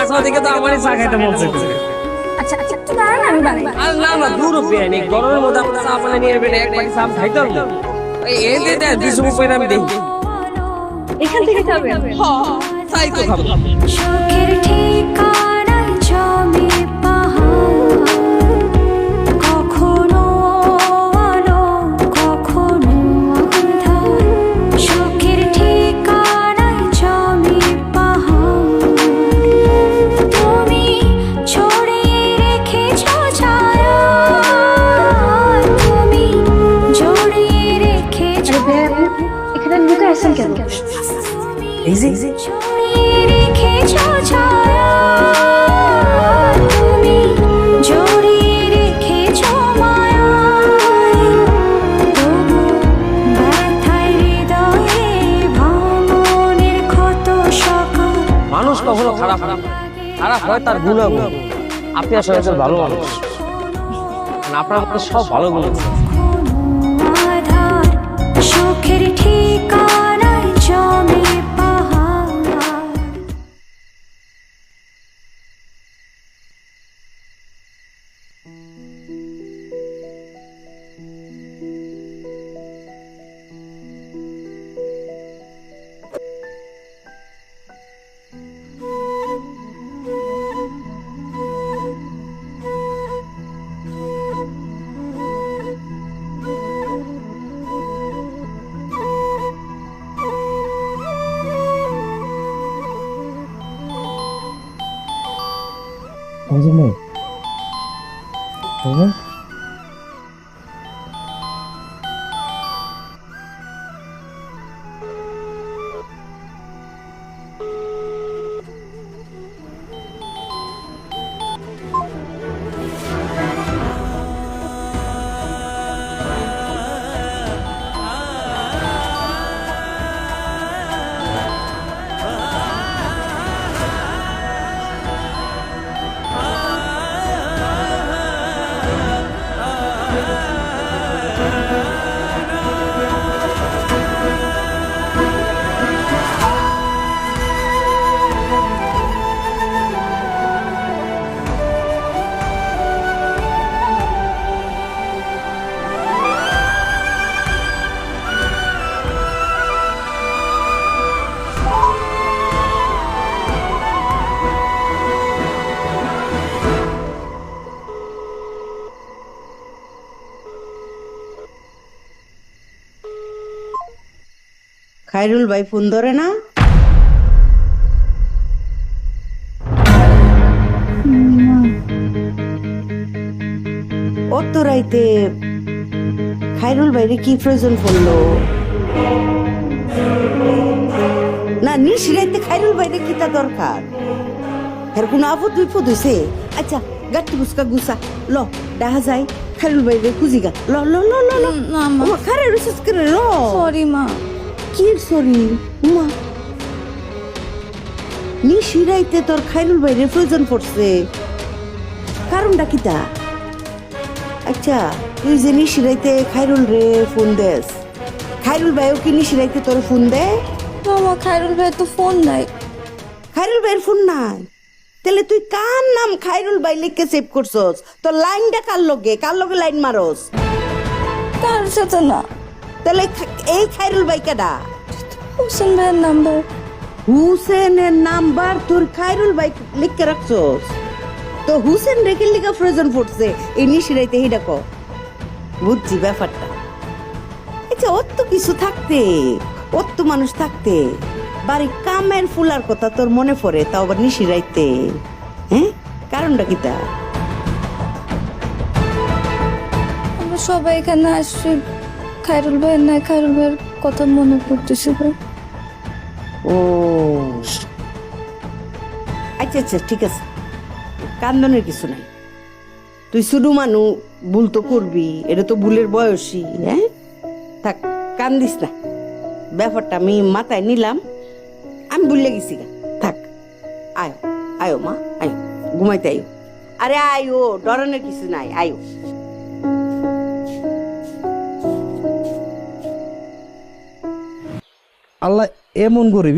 আসা তো আমারই চা খাইতে বলছে আচ্ছা আচ্ছা একটু দাঁড়ান আমি বানাই আর না না দূর পেয়ে গরমের মধ্যে চা নিয়ে বেড়ে এক বাটি চা আমি খাইতে এই দুশো দেখি এখান থেকে খাবেন? তাই তো খাব। সকাল মানুষ কখনো খারাপ। খারাপ হয় তার গুণাগুণ। আপনি আসলে একজন ভালো মানুষ। মানে আপনার মধ্যে সব ভালো গুণ সুখের ঠিকানায় 同志，走吧。খাইরুল ভাই ফোন ধরে না? অত রাইতে খাইরুল ভাইরে কি প্রয়োজন পড়ল? না নিশ রাইতে খাইরুল ভাইরে কি তা দরকার? এর কোনো আপদ বিপদ হইছে? আচ্ছা গাটি বুসকা গুসা ল দেখা যায় খাইরুল ভাইরে খুঁজি গা ল ল ল ল ল। না মা। খারে রসিস করে ল। সরি মা। কি সরি? উমা। নিশিরাইতে তোর খাইরুল ভাইরে প্রয়োজন পড়ছে। কারণটা কিতা আচ্ছা তুই যে নিশিরাইতে খাইরুল রে ফোন দেস খাইরুল ভাইও কি নিশিরাইতে তোর ফোন দে? মামা খায়রুল ভাই তো ফোন নাই। খাইরুল ভাইয়ের ফোন নাই? তাহলে তুই কার নাম খাইরুল ভাই লিখে সেভ করছস? তোর লাইনটা কার লগে? কার লগে লাইন মারস? কার সাথে না? তাহলে এই খাইরুল ভাই কেডা? হোসেন ভাইয়ের নাম্বার। হুসেনের নাম্বার তোর খাইরুল ভাই লিখে রাখছস? তো হুসেন রেখে লিখা প্রয়োজন পড়ছে? এই নিশিরাইতে হি ডাকো বুঝছি ব্যাপারটা। আচ্ছা ওর তো কিছু থাকতে ওর তো মানুষ থাকতে বাড়ি কামের ফুলার কথা তোর মনে পড়ে তাও আবার নিশিরাইতে? হ্যাঁ? কারণটা কি তা আমরা সবাই এখানে আসছি। খায়রুল ভাইয়ের নাই খায়রুল ভাইয়ের কথা মনে পড়তেছিল ও। আচ্ছা আচ্ছা ঠিক আছে। কান্দনের কিছু নাই। তুই শুধু মানু, ভুল তো করবি, এটা তো ভুলের বয়সী হ্যাঁ? থাক, কান্দিস না। ব্যাপারটা আমি মাথায় নিলাম। আমি ভুলে গেছি থাক, আয়, আয়ো মা, আয়ো, ঘুমাইতে আয়ো। আরে আয়ো, ডরানোর কিছু নাই, আয়ো। আল্লাহ এমন গরিবই